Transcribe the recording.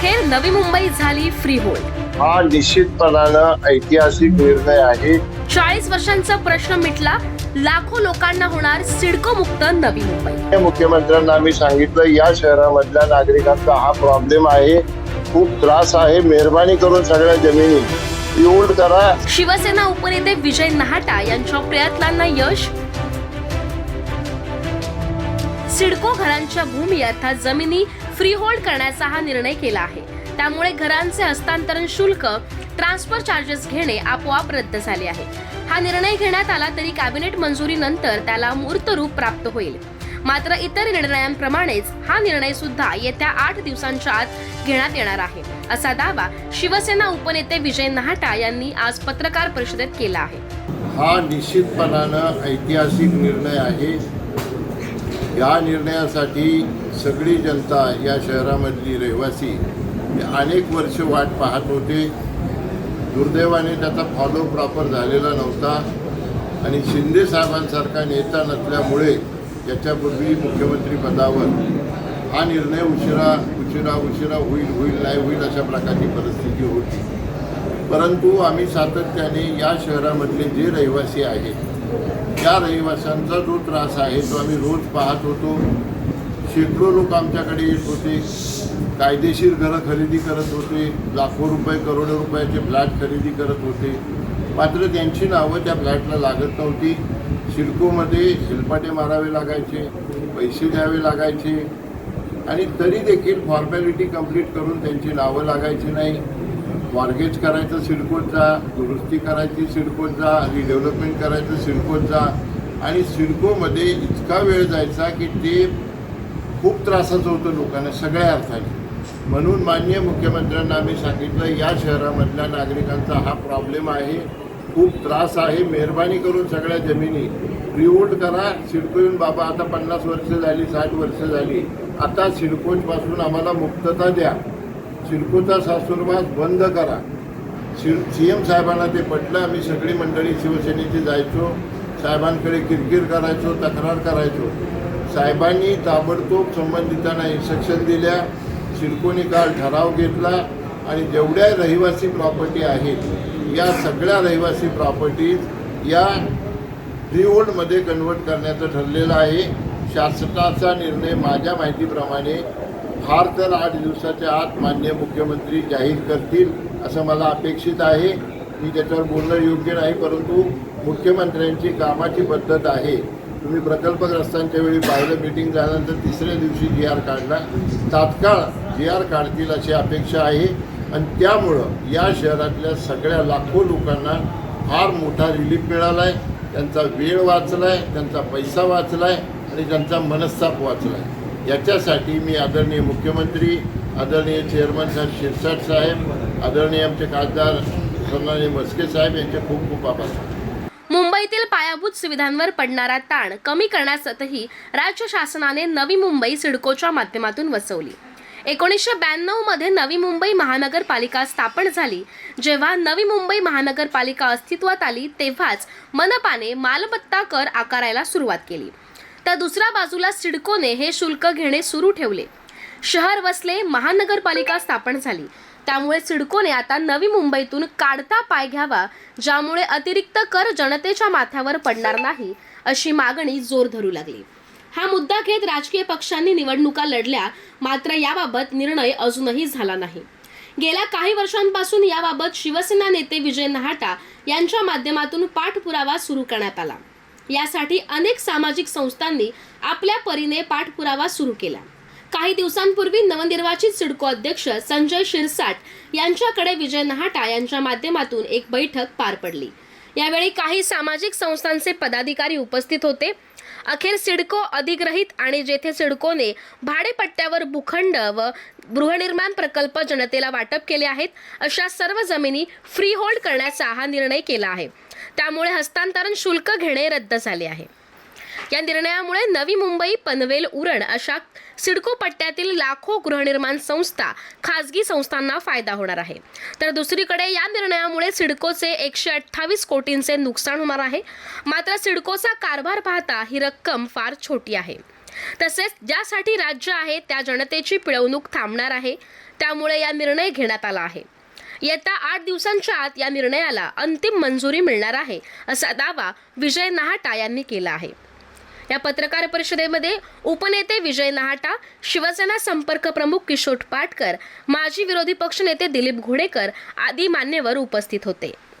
अखेर नवी मुंबई झाली free hold हा निश्चितपणानं ऐतिहासिक निर्णय आहे. चाळीस वर्षांचा प्रश्न मिटला लाखो लोकांना होणार सिडको मुक्त नवी मुंबई. मुख्यमंत्र्यांना आम्ही सांगितलं या शहरामधल्या नागरिकांचा हा प्रॉब्लेम आहे. खूप त्रास आहे. मेहरबानी करून सगळ्या जमिनी रिहोल्ड करा. शिवसेना उपनेते विजय नहाटा यांच्या प्रयत्नांना यश. सिडको घरांच्या भूमी अर्थात जमिनी फ्री होल्ड करण्याचा हा निर्णय केला आहे. त्यामुळे घरांचे हस्तांतरण शुल्क ट्रान्सफर चार्जेस घेणे आपोआप रद्द झाले आहे. हा निर्णय घेण्यात आला तरी कॅबिनेट मंजुरीनंतर त्याला मूर्त रूप प्राप्त होईल. मात्र इतर निर्णयांप्रमाणेच हा निर्णय सुद्धा येत्या आठ दिवसांच्या आत घेण्यात येणार आहे असा दावा शिवसेना उपनेते विजय नाहटा यांनी आज पत्रकार परिषदेत केला आहे. हा निश्चितपणानं ऐतिहासिक निर्णय आहे. या निर्णयासाठी सगळी जनता या शहरामधली रहिवासी अनेक वर्ष वाट पाहत होते. दुर्दैवाने त्याचा फॉलो प्रॉपर झालेला नव्हता. आणि शिंदे साहेबांसारखा नेता नसल्यामुळे याच्यापूर्वी मुख्यमंत्री पदावर हा निर्णय उशिरा उशिरा उशिरा होईल होईल नाही होईल अशा प्रकारची परिस्थिती होती. परंतु आम्ही सातत्याने या शहरामधले जे रहिवासी आहेत त्या रहिवाशांचा जो त्रास आहे तो आम्ही रोज पाहत होतो शेकडो लोक आमच्याकडे येत होते कायदेशीर घरं खरेदी करत होते लाखो रुपये करोडो रुपयाचे फ्लॅट खरेदी करत होते. मात्र त्यांची नावं त्या फ्लॅटला लागत नव्हती. शिडकोमध्ये हेलपाटे मारावे लागायचे पैसे द्यावे लागायचे. आणि तरी देखील फॉर्मॅलिटी कंप्लीट करून त्यांची नावं लागायची नाही. मॉर्गेज करायचं सिडकोत जा दुरुस्ती करायची सिडकोत जा रिडेव्हलपमेंट करायचं सिडकोत जा. आणि सिडकोमध्ये इतका वेळ जायचा की ते खूप त्रासाचं होतं लोकांना सगळ्या अर्थाने. म्हणून माननीय मुख्यमंत्र्यांना आम्ही सांगितलं या शहरामधल्या नागरिकांचा हा प्रॉब्लेम आहे खूप त्रास आहे. मेहरबानी करून सगळ्या जमिनी रिवोल्ट करा. सिडको येऊन बाबा आता पन्नास वर्ष झाली साठ वर्ष झाली. आता सिडकोपासून आम्हाला मुक्तता द्या. सिडकोचा सासुरवास बंद करा. सी सी एम साहेबांना ते पटलं आम्ही सगळी मंडळी शिवसेनेची जायचो. साहेबांकडे किरकिर करायचो तक्रार करायचो. साहेबांनी ताबडतोब संबंधितांना इन्स्ट्रक्शन दिल्या. सिडकोने काल ठराव घेतला आणि जेवढ्या रहिवासी प्रॉपर्टी आहेत या सगळ्या रहिवासी प्रॉपर्टीज या फ्रीहोल्डमध्ये कन्वर्ट करण्याचं ठरलेलं आहे. शासनाचा निर्णय माझ्या माहितीप्रमाणे फार तर आठ दिवसाच्या आत मान्य मुख्यमंत्री जाहीर करतील असं मला अपेक्षित आहे. मी त्याच्यावर बोलणं योग्य नाही परंतु मुख्यमंत्र्यांची कामाची पद्धत आहे. तुम्ही प्रकल्पग्रस्तांच्या वेळी पाहिलं मीटिंग झाल्यानंतर तिसऱ्या दिवशी जी आर काढला. तात्काळ जी आर काढतील अशी अपेक्षा आहे. आणि त्यामुळं या शहरातल्या सगळ्या लाखो लोकांना फार मोठा रिलीफ मिळाला आहे त्यांचा वेळ वाचला आहे त्यांचा पैसा वाचला आहे आणि त्यांचा मनस्ताप वाचला आहे याच्यासाठी मी आदरणीय मुख्यमंत्री आदरणीय चेअरमन साहेब शिरसाट साहेब आदरणीय आमचे खासदार सन्माननीय मस्के साहेब यांचे खूप खूप आभार. मुंबईतील पायाभूत सुविधांवर पडणारा ताण कमी करण्यासाठीही राज्य शासनाने नवी मुंबई सिडकोच्या माध्यमातून वसवली. एकोणीसशे ब्याण्णवमध्ये नवी मुंबई महानगरपालिका स्थापन झाली. जेव्हा नवी मुंबई महानगरपालिका अस्तित्वात आली तेव्हाच मनपाने मालमत्ता कर आकारायला सुरुवात केली. तर दुसऱ्या बाजूला सिडकोने हे शुल्क घेणे सुरू ठेवले. शहर वसले महानगरपालिका स्थापन झाली. त्यामुळे सिडकोने आता नवी मुंबईतून काढता पाय घ्यावा ज्यामुळे अतिरिक्त कर जनतेच्या माथ्यावर पडणार नाही अशी मागणी जोर धरू लागली. हा मुद्दा घेत राजकीय पक्षांनी निवडणुका लढल्या मात्र याबाबत निर्णय अजूनही झाला नाही. गेल्या काही वर्षांपासून याबाबत शिवसेना नेते विजय नहाटा यांच्या माध्यमातून पाठपुरावा सुरू करण्यात आला. यासाठी अनेक सामाजिक संस्थांनी आपल्या परीने पाठपुरावा सुरू केला. काही दिवसांपूर्वी नवनिर्वाचित सिडको अध्यक्ष संजय शिरसाट यांच्याकडे विजय नहाटा यांच्या माध्यमातून एक बैठक पार पडली. यावेळी काही सामाजिक संस्थांचे पदाधिकारी उपस्थित होते. अखेर सिडको अधिग्रहित आणि जेथे सिडकोने भाडेपट्ट्यावर भूखंड व गृहनिर्माण प्रकल्प जनतेला वाटप केले आहेत अशा सर्व जमिनी फ्री होल्ड करण्याचा हा निर्णय केला आहे. त्यामुळे हस्तांतरण शुल्क घेणे रद्द झाले आहे. या निर्णयामुळे नवी मुंबई पनवेल उरण अशा सिडको पट्ट्यातील लाखो गृहनिर्माण संस्था खासगी संस्थांना फायदा होणार आहे. तर दुसरीकडे या निर्णयामुळे सिडकोचे एकशे अठ्ठावीस कोटींचे नुकसान होणार आहे. मात्र सिडकोचा कारभार पाहता ही रक्कम फार छोटी आहे. तसेच ज्यासाठी राज्य आहे त्या जनतेची पिळवणूक थांबणार आहे. त्यामुळे या निर्णय घेण्यात आला आहे. येत्या आठ दिवसांच्या आत या निर्णयाला अंतिम मंजुरी मिळणार आहे असा दावा विजय नहाटा यांनी केला आहे. या पत्रकार परिषदेमध्ये उपनेते विजय नहाटा शिवसेना संपर्क प्रमुख किशोर पाटकर माजी विरोधी पक्षनेते दिलीप घोडेकर आदी मान्यवर उपस्थित होते.